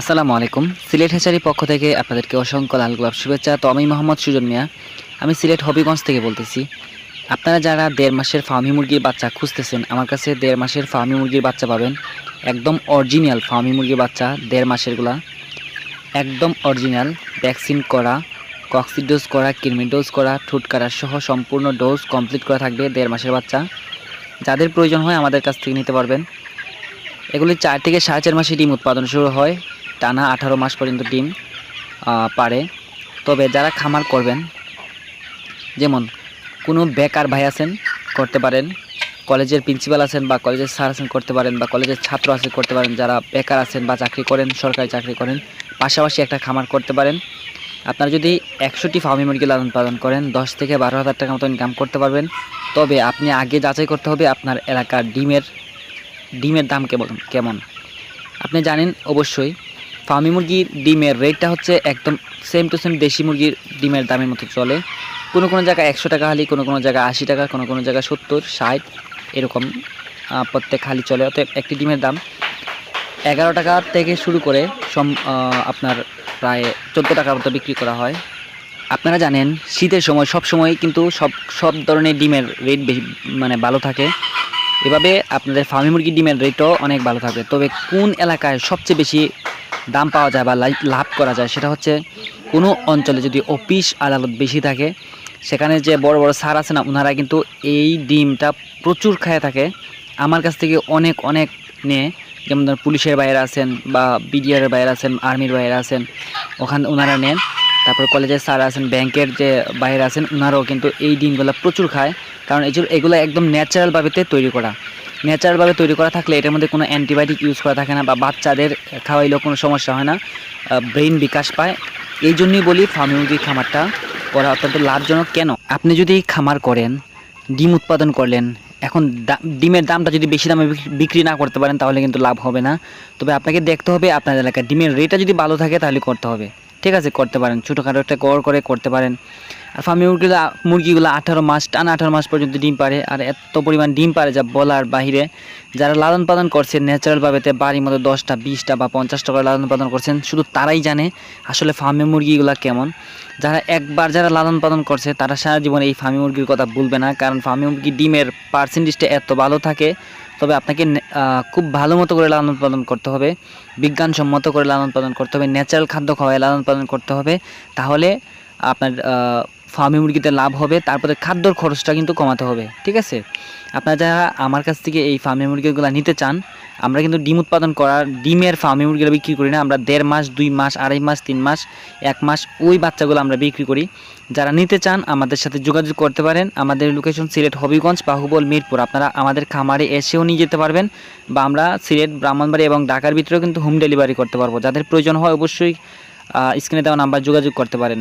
আসসালামু আলাইকুম। সিলেট হেচারির পক্ষ থেকে আপনাদেরকে অসংখ্য লাল গোলাপ শুভেচ্ছা। তো আমি মোহাম্মদ সুজন মিয়া। আমি সিলেট হবিগঞ্জ থেকে বলতেছি। আপনারা যারা দেড় মাসের ফার্মি মুরগির বাচ্চা খুঁজতেছেন, আমার কাছে দেড় মাসের ফার্মি মুরগির বাচ্চা পাবেন। একদম অরিজিনাল ফার্মি মুরগির বাচ্চা, দেড় মাসেরগুলা একদম অরিজিনাল ভ্যাকসিন করা কক্সি ডোজ করা কিরমি ডোজ করা, ঠুট সহ সম্পূর্ণ ডোজ কমপ্লিট করা থাকবে দেড় মাসের বাচ্চা। যাদের প্রয়োজন হয় আমাদের কাছ থেকে নিতে পারবেন। এগুলি চার থেকে সাড়ে চার মাসে ডিম উৎপাদন শুরু হয়। টানা আঠারো মাস পর্যন্ত ডিম পারে। তবে যারা খামার করবেন, যেমন কোনো বেকার ভাই আছেন, করতে পারেন, কলেজের প্রিন্সিপাল আছেন বা কলেজের স্যার আছেন, করতে পারেন বা কলেজের ছাত্র আছেন করতে পারেন, যারা বেকার আছেন বা চাকরি করেন, সরকারি চাকরি করেন, পাশাপাশি একটা খামার করতে পারেন। আপনারা যদি একশোটি ফার্মি মুরগি লালন পালন করেন, দশ থেকে বারো হাজার টাকা মতো ইনকাম করতে পারবেন। তবে আপনি আগে যাচাই করতে হবে আপনার এলাকার ডিমের ডিমের দাম কেমন কেমন। আপনি জানেন অবশ্যই ফার্মি মুরগির ডিমের রেটটা হচ্ছে একদম সেম টু সেম দেশি মুরগির ডিমের দামের মতো চলে। কোনো কোনো জায়গায় একশো টাকা হালি, কোনো কোনো জায়গায় আশি টাকা, কোনো কোনো জায়গায় সত্তর, ষাট, এরকম প্রত্যেক হালি চলে। অতএব একটি ডিমের দাম এগারো টাকা থেকে শুরু করে সম আপনার প্রায় চোদ্দ টাকার মতো বিক্রি করা হয়। আপনারা জানেন, শীতের সময়, সব সময় কিন্তু সব সব ধরনের ডিমের রেট বেশি মানে ভালো থাকে। এভাবে আপনাদের ফার্মি মুরগির ডিমের রেটও অনেক ভালো থাকবে। তবে কোন এলাকায় সবচেয়ে বেশি দাম পাওয়া যায় বা লাভ করা যায়, সেটা হচ্ছে কোনো অঞ্চলে যদি অফিস আদালত বেশি থাকে, সেখানে যে বড় বড় স্যার আছে না ওনারা কিন্তু এই ডিমটা প্রচুর খায় থাকে। আমার কাছ থেকে অনেক অনেক নিয়ে, যেমন ধরুন পুলিশের বাইরে আছেন বা বিডিআরের বাইরে আছেন, আর্মির বাইরে আছেন, ওখানে ওনারা নেন। তারপর কলেজের স্যার আছেন, ব্যাংকের যে বাইরে আছেন ওনারাও কিন্তু এই ডিমগুলো প্রচুর খায়। কারণ এগুলো একদম ন্যাচারালভাবেতে তৈরি করা। ন্যাচারালভাবে তৈরি করা থাকলে এটার মধ্যে কোনো অ্যান্টিবায়োটিক ইউজ করা থাকে না বা বাচ্চাদের খাওয়াইলেও কোনো সমস্যা হয় না ব্রেন বিকাশ পায়। এই জন্যই বলি ফার্মি খামারটা করা অত্যন্ত লাভজনক। কেন? আপনি যদি খামার করেন, ডিম উৎপাদন করলেন, এখন ডিমের দামটা যদি বেশি দামে বিক্রি না করতে পারেন তাহলে কিন্তু লাভ হবে না। তবে আপনাকে দেখতে হবে আপনার এলাকায় ডিমের রেটটা যদি ভালো থাকে তাহলে করতে হবে। ঠিক আছে, করতে পারেন। ছোটোখাটো একটা কর করে করতে পারেন। আর ফার্মি মুরগিগুলো মুরগিগুলো আঠারো মাস, টানা আঠারো মাস পর্যন্ত ডিম পারে আর এত পরিমাণ ডিম পারে যা বলার বাহিরে, যারা লালন পালন করছেন ন্যাচারালভাবে বাড়ির মতো দশটা, বিশটা বা পঞ্চাশটা করে লালন পালন করছেন, শুধু তারাই জানে আসলে ফার্মি মুরগিগুলো কেমন। যারা একবার যারা লালন পালন করছে, তারা সারা জীবন এই ফার্মি মুরগির কথা ভুলবে না। কারণ ফার্মি মুরগি ডিমের পার্সেন্টেজটা এত ভালো থাকে তবে আপনাকে খুব ভালো মতো করে লালন পালন করতে হবে, বিজ্ঞানসম্মত করে লালন পালন করতে হবে ন্যাচারাল খাদ্য খাওয়ায় লালন পালন করতে হবে, তাহলে আপনার ফার্মি মুরগিতে লাভ হবে, তারপরে খাদ্যর খরচটা কিন্তু কমাতে হবে, ঠিক আছে? আপনারা যারা আমার কাছ থেকে এই ফার্মি মুরগিগুলো নিতে চান, আমরা কিন্তু ডিম উৎপাদন করার ডিমের ফার্মি মুরগিগুলো বিক্রি করি না, আমরা দেড় মাস, দুই মাস, আড়াই মাস, তিন মাস, এক মাস ওই বাচ্চাগুলো আমরা বিক্রি করি। যারা নিতে চান, আমাদের সাথে যোগাযোগ করতে পারেন। আমাদের লোকেশন সিলেট হবিগঞ্জ, বাহুবল, মিরপুর। আপনারা আমাদের খামারে এসেও নিয়ে যেতে পারবেন বা আমরা সিলেট, ব্রাহ্মণবাড়ি এবং ঢাকার ভিতরেও কিন্তু হোম ডেলিভারি করতে পারব। যাদের প্রয়োজন হয় অবশ্যই স্ক্রিনে দেওয়া নাম্বার যোগাযোগ করতে পারেন।